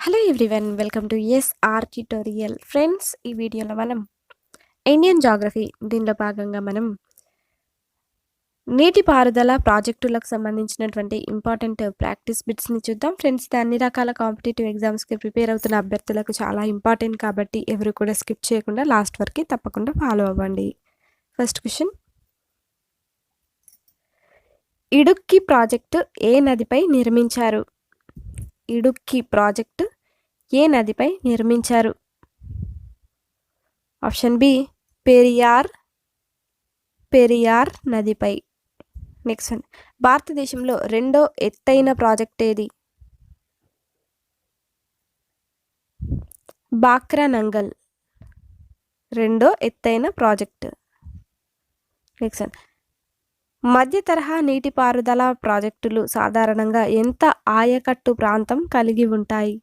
Hello everyone welcome to SR tutorial friends ఈ వీడియోలో మనం ఇండియన్ జాగ్రఫీ దీనిలో భాగంగా మనం నీటిపారుదల ప్రాజెక్టులకు సంబంధించినటువంటి ఇంపార్టెంట్ ప్రాక్టీస్ బిట్స్ని చూద్దాం. ఫ్రెండ్స్ ఇది అన్ని రకాల కాంపిటేటివ్ ఎగ్జామ్స్కి ప్రిపేర్ అవుతున్న అభ్యర్థులకు చాలా ఇంపార్టెంట్ కాబట్టి ఎవరు కూడా స్కిప్ చేయకుండా లాస్ట్ వరకు తప్పకుండా ఫాలో అవ్వండి. ఫస్ట్ క్వశ్చన్ ఇడుక్కి ప్రాజెక్టు ఏ నదిపై నిర్మించారు? ఇడుక్కి ప్రాజెక్టు ఏ నదిపై నిర్మించారు? ఆప్షన్ బి పెరియార్ పెరియార్ నదిపై. Next one. భారతదేశంలో రెండో ఎత్తైన ప్రాజెక్ట్ ఏది? బాక్రా నంగల్ రెండో ఎత్తైన ప్రాజెక్ట్. Next one. మధ్య తరహా నీటిపారుదల ప్రాజెక్టులు సాధారణంగా ఎంత ఆయకట్టు ప్రాంతం కలిగి ఉంటాయి?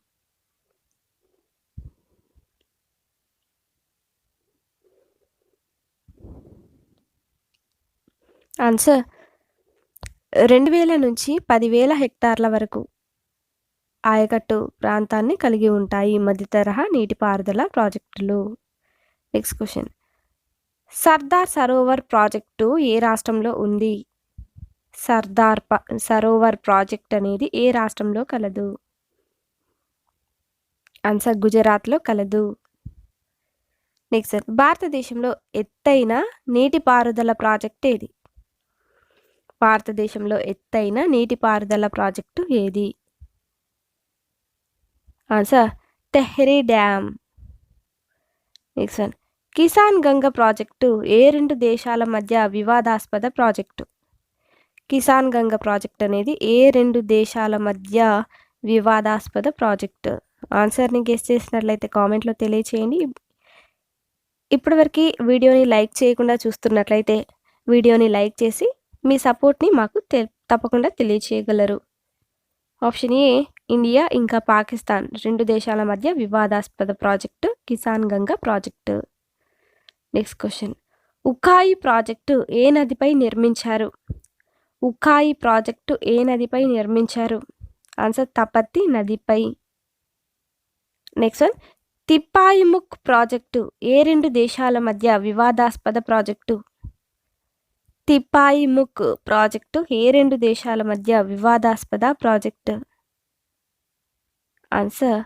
ఆన్సర్. రెండు వేల నుంచి పదివేల హెక్టార్ల వరకు ఆయకట్టు ప్రాంతాన్ని కలిగి ఉంటాయి మధ్య తరహా నీటిపారుదల ప్రాజెక్టులు. Next question Sardar Sarovar project ఏ రాష్ట్రంలో ఉంది? సర్దార్ ప సరోవర్ ప్రాజెక్ట్ అనేది ఏ రాష్ట్రంలో కలదు? ఆన్సర్ గుజరాత్లో కలదు. నెక్స్ట్ భారతదేశంలో ఎత్తైన నీటిపారుదల ప్రాజెక్ట్ ఏది? భారతదేశంలో ఎత్తైన నీటిపారుదల ప్రాజెక్టు ఏది? Answer Tehri dam. Next Kishan Ganga project ఏ రెండు దేశాల మధ్య వివాదాస్పద ప్రాజెక్టు. కిసాన్ గంగ ప్రాజెక్ట్ అనేది ఏ రెండు దేశాల మధ్య వివాదాస్పద ప్రాజెక్టు. ఆన్సర్ని గెస్ చేసినట్లయితే కామెంట్లో తెలియచేయండి. ఇప్పటివరకు వీడియోని లైక్ చేయకుండా చూస్తున్నట్లయితే వీడియోని లైక్ చేసి మీ సపోర్ట్ని మాకు తె తప్పకుండా తెలియచేయగలరు. ఆప్షన్ ఏ ఇండియా ఇంకా పాకిస్తాన్ రెండు దేశాల మధ్య వివాదాస్పద project Kishan Ganga project. Next question Ukai project ఏ నదిపై నిర్మించారు? ఉకాయి ప్రాజెక్టు ఏ నదిపై నిర్మించారు? ఆన్సర్ తపతి నదిపై. నెక్స్ట్ వన్ తిప్పాయిముక్ ప్రాజెక్టు ఏ రెండు దేశాల మధ్య వివాదాస్పద ప్రాజెక్టు? తిప్పాయిముక్ ప్రాజెక్టు ఏ రెండు దేశాల మధ్య వివాదాస్పద ప్రాజెక్టు? ఆన్సర్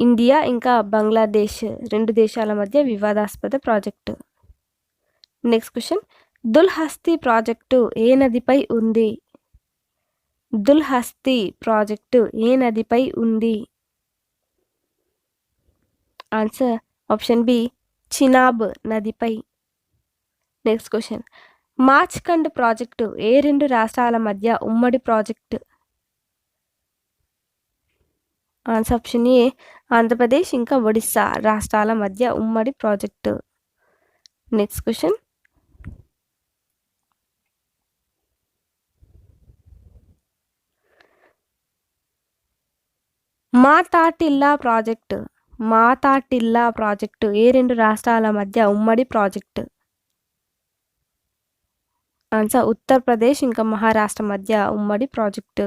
ఇండియా ఇంకా బంగ్లాదేశ్ రెండు దేశాల మధ్య వివాదాస్పద project. Next question. Dulhasti project ఏ నదిపై ఉంది? దుల్హస్తి ప్రాజెక్టు ఏ నదిపై ఉంది? ఆన్సర్ ఆప్షన్ బి చినాబ్ నదిపై. Next question. మార్చ్కండ్ ప్రాజెక్టు ఏ రెండు రాష్ట్రాల మధ్య ఉమ్మడి ప్రాజెక్టు? ఆన్సర్ ఆప్షన్ ఏ ఆంధ్రప్రదేశ్ ఇంకా ఒడిస్సా రాష్ట్రాల మధ్య ఉమ్మడి project. Next question. Matatila project. Matatila project ఏ రెండు రాష్ట్రాల మధ్య ఉమ్మడి ప్రాజెక్టు? ఆన్సర్ ఉత్తరప్రదేశ్ ఇంకా మహారాష్ట్ర మధ్య ఉమ్మడి project.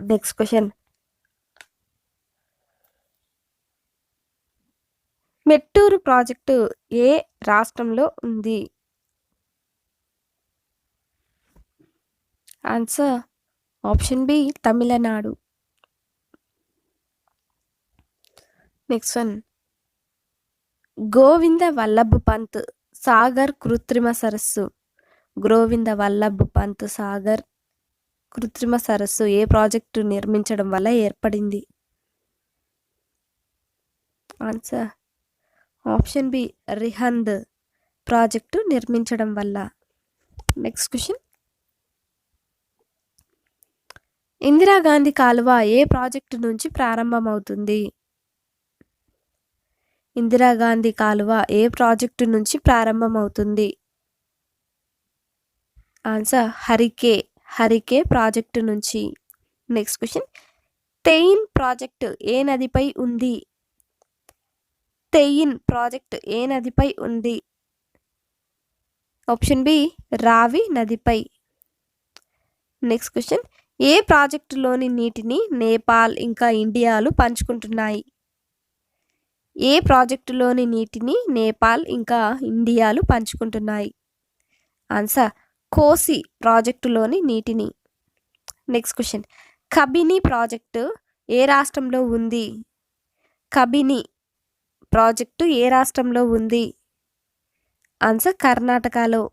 Next question. Mettur project ఏ రాష్ట్రంలో ఉంది? Answer option B Tamil Nadu. Next one. Govind Ballabh Pant Sagar కృత్రిమ సరస్సు. గోవింద వల్లభ్ పంత్ సాగర్ కృత్రిమ సరస్సు ఏ ప్రాజెక్టు నిర్మించడం వల్ల ఏర్పడింది? Answer option B Rihand project నిర్మించడం వల్ల. నెక్స్ట్ క్వశ్చన్ ఇందిరాగాంధీ కాలువ ఏ ప్రాజెక్టు నుంచి ప్రారంభమవుతుంది? ఇందిరాగాంధీ కాలువ ఏ ప్రాజెక్టు నుంచి ప్రారంభమవుతుంది? ఆన్సర్ హరికే హరికే ప్రాజెక్టు నుంచి. నెక్స్ట్ క్వశ్చన్ తెయిన్ ప్రాజెక్టు ఏ నదిపై ఉంది? తెయిన్ ప్రాజెక్ట్ ఏ నదిపై ఉంది? ఆప్షన్ బి రావి నదిపై. నెక్స్ట్ క్వశ్చన్ ఏ ప్రాజెక్టులోని నీటిని నేపాల్ ఇంకా ఇండియాలు పంచుకుంటున్నాయి? ఏ ప్రాజెక్టులోని నీటిని నేపాల్ ఇంకా ఇండియాలు పంచుకుంటున్నాయి? ఆన్సర్ కోసి ప్రాజెక్టులోని నీటిని. నెక్స్ట్ క్వశ్చన్ కబిని ప్రాజెక్టు ఏ రాష్ట్రంలో ఉంది? కబిని ప్రాజెక్టు ఏ రాష్ట్రంలో ఉంది? ఆన్సర్ కర్ణాటకలో.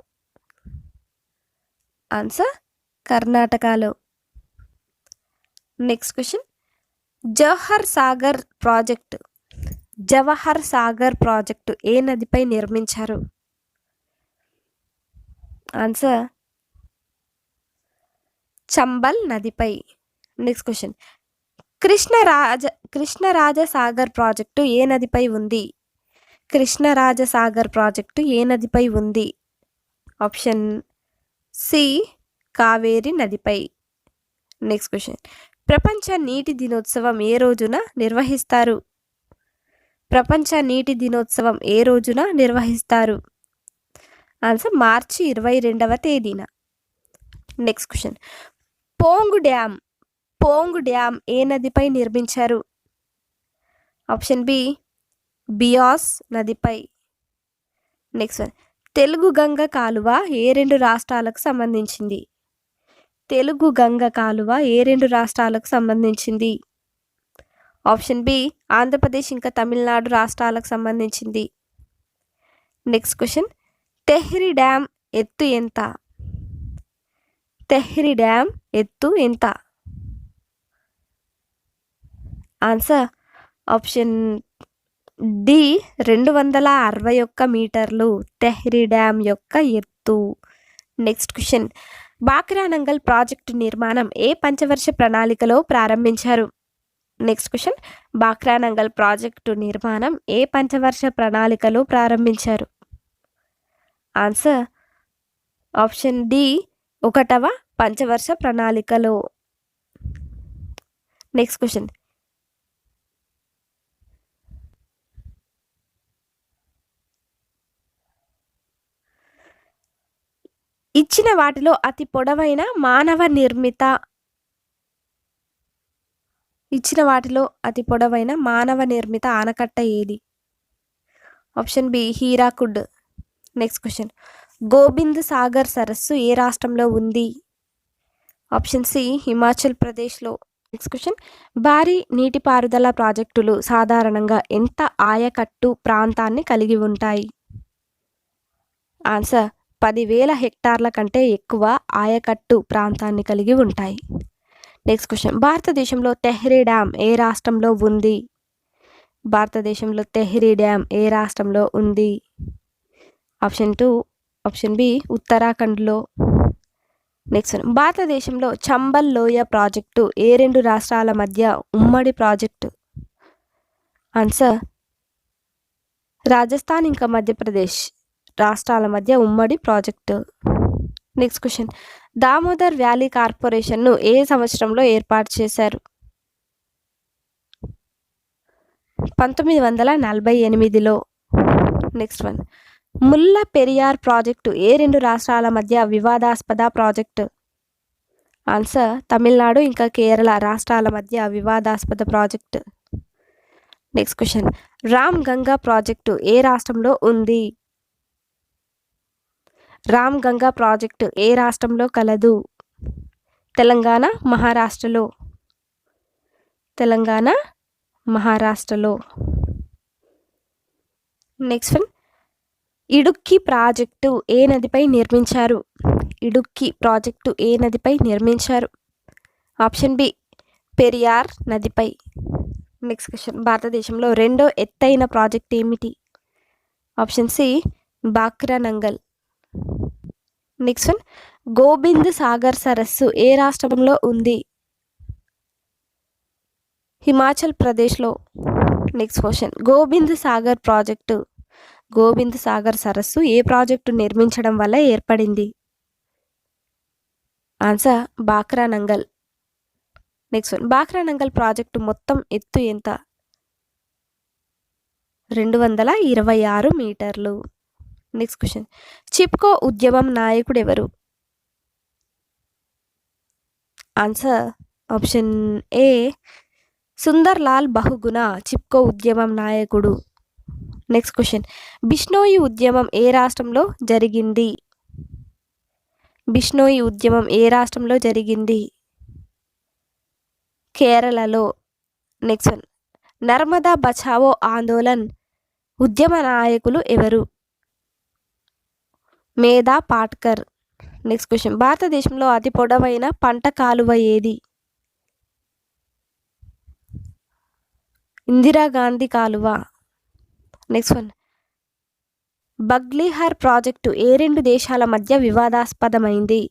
ఆన్సర్ కర్ణాటకలో. Next question. Jawahar Sagar project. Jawahar Sagar project ఏ నదిపై నిర్మించారు? ఆన్సర్. చంబల్ నదిపై. Next question. Krishnaraja Krishnarajasagar project ఏ నదిపై ఉంది? కృష్ణరాజసాగర్ ప్రాజెక్టు ఏ నదిపై ఉంది? ఆప్షన్ సి కావేరి నదిపై. Next question. ప్రపంచ నీటి దినోత్సవం ఏ రోజున నిర్వహిస్తారు? ప్రపంచ నీటి దినోత్సవం ఏ రోజున నిర్వహిస్తారు? ఆన్సర్ మార్చి ఇరవై రెండవ తేదీన. Next question. Pong dam Pong dam ఏ నదిపై నిర్మించారు? ఆప్షన్ బి బియాస్ నదిపై. Next one. తెలుగు గంగ కాలువ ఏ రెండు రాష్ట్రాలకు సంబంధించింది? తెలుగు గంగ కాలువ ఏ రెండు రాష్ట్రాలకు సంబంధించింది? ఆప్షన్ బి ఆంధ్రప్రదేశ్ ఇంకా తమిళనాడు రాష్ట్రాలకు సంబంధించింది. Next question. తెహ్రీ డ్యామ్ ఎత్తు ఎంత? తెహ్రీ డ్యామ్ ఎత్తు ఎంత? ఆన్సర్ ఆప్షన్ డి రెండు వందల అరవై ఒక్క మీటర్లు తెహ్రీ డ్యామ్ యొక్క ఎత్తు. నెక్స్ట్ క్వశ్చన్ బాక్రానంగల్ ప్రాజెక్టు నిర్మాణం ఏ పంచవర్ష ప్రణాళికలో ప్రారంభించారు? నెక్స్ట్ క్వశ్చన్ బాక్రానంగల్ ప్రాజెక్టు నిర్మాణం ఏ పంచవర్ష ప్రణాళికలో ప్రారంభించారు? ఆన్సర్ ఆప్షన్ డి ఒకటవ పంచవర్ష ప్రణాళికలో. నెక్స్ట్ క్వశ్చన్ ఇచ్చిన వాటిలో అతి పొడవైన మానవ నిర్మిత ఇచ్చిన వాటిలో అతి పొడవైన మానవ నిర్మిత ఆనకట్ట ఏది? Option B Hirakud next question. Gobind Sagar సరస్సు ఏ రాష్ట్రంలో ఉంది? ఆప్షన్ సి హిమాచల్ ప్రదేశ్లో. Next question. భారీ నీటిపారుదల ప్రాజెక్టులు సాధారణంగా ఎంత ఆయకట్టు ప్రాంతాన్ని కలిగి ఉంటాయి? ఆన్సర్ పదివేల హెక్టార్ల కంటే ఎక్కువ ఆయకట్టు ప్రాంతాన్ని కలిగి ఉంటాయి. నెక్స్ట్ క్వశ్చన్ భారతదేశంలో తెహ్రీ డ్యామ్ ఏ రాష్ట్రంలో ఉంది? భారతదేశంలో తెహ్రీ డ్యామ్ ఏ రాష్ట్రంలో ఉంది? ఆప్షన్ టూ ఆప్షన్ బి ఉత్తరాఖండ్లో. నెక్స్ట్ భారతదేశంలో చంబల్ లోయ ప్రాజెక్టు ఏ రెండు రాష్ట్రాల మధ్య ఉమ్మడి ప్రాజెక్టు? ఆన్సర్ రాజస్థాన్ ఇంకా మధ్యప్రదేశ్. రాష్ట్రాల మధ్య ఉమ్మడి project. Next question. Damodar valley కార్పొరేషన్ను ఏ సంవత్సరంలో ఏర్పాటు చేశారు? పంతొమ్మిది వందల నలభై ఎనిమిదిలో. Next one. Mulla Periyar project ఏ రెండు రాష్ట్రాల మధ్య వివాదాస్పద ప్రాజెక్టు? ఆన్సర్. తమిళనాడు ఇంకా కేరళ రాష్ట్రాల మధ్య వివాదాస్పద project. Next question. Ram Ganga project ఏ రాష్ట్రంలో ఉంది? రామ్ గంగా ప్రాజెక్టు ఏ రాష్ట్రంలో కలదు? తెలంగాణ మహారాష్ట్రలో. తెలంగాణ మహారాష్ట్రలో. నెక్స్ట్ వన్ ఇడుక్కి ప్రాజెక్టు ఏ నదిపై నిర్మించారు? ఇడుక్కి ప్రాజెక్టు ఏ నదిపై నిర్మించారు? ఆప్షన్ బి పెరియార్ నదిపై. నెక్స్ట్ క్వశ్చన్ భారతదేశంలో రెండో ఎత్తైన ప్రాజెక్ట్ ఏమిటి? Option C Bhakra Nangal. Next one Gobind Sagar సరస్సు ఏ రాష్ట్రంలో ఉంది? హిమాచల్ ప్రదేశ్లో. Next question. Gobind Sagar project. Gobind Sagar సరస్సు ఏ ప్రాజెక్టు నిర్మించడం వల్ల ఏర్పడింది? Answer Bhakra Nangal. Next one. Bhakra Nangal project మొత్తం ఎత్తు ఎంత? రెండు వందల ఇరవై ఆరు మీటర్లు. నెక్స్ట్ క్వశ్చన్ చిప్కో ఉద్యమం నాయకుడు ఎవరు answer option A Sundar Lal Bahuguna Chipko ఉద్యమం నాయకుడు నెక్స్ట్ క్వశ్చన్ బిష్నోయి ఉద్యమం ఏ రాష్ట్రంలో జరిగింది? బిష్నోయి ఉద్యమం ఏ రాష్ట్రంలో జరిగింది? కేరళలో నెక్స్ట్ వన్ నర్మదా బచావో ఆందోళన్ ఉద్యమ నాయకులు ఎవరు మేధా పాట్కర్. నెక్స్ట్ క్వశ్చన్ భారతదేశంలో అతి పొడవైన పంట కాలువ ఏది? ఇందిరాగాంధీ కాలువ. నెక్స్ట్ వన్ బగ్లీహర్ ప్రాజెక్టు ఏ రెండు దేశాల మధ్య వివాదాస్పదమైంది?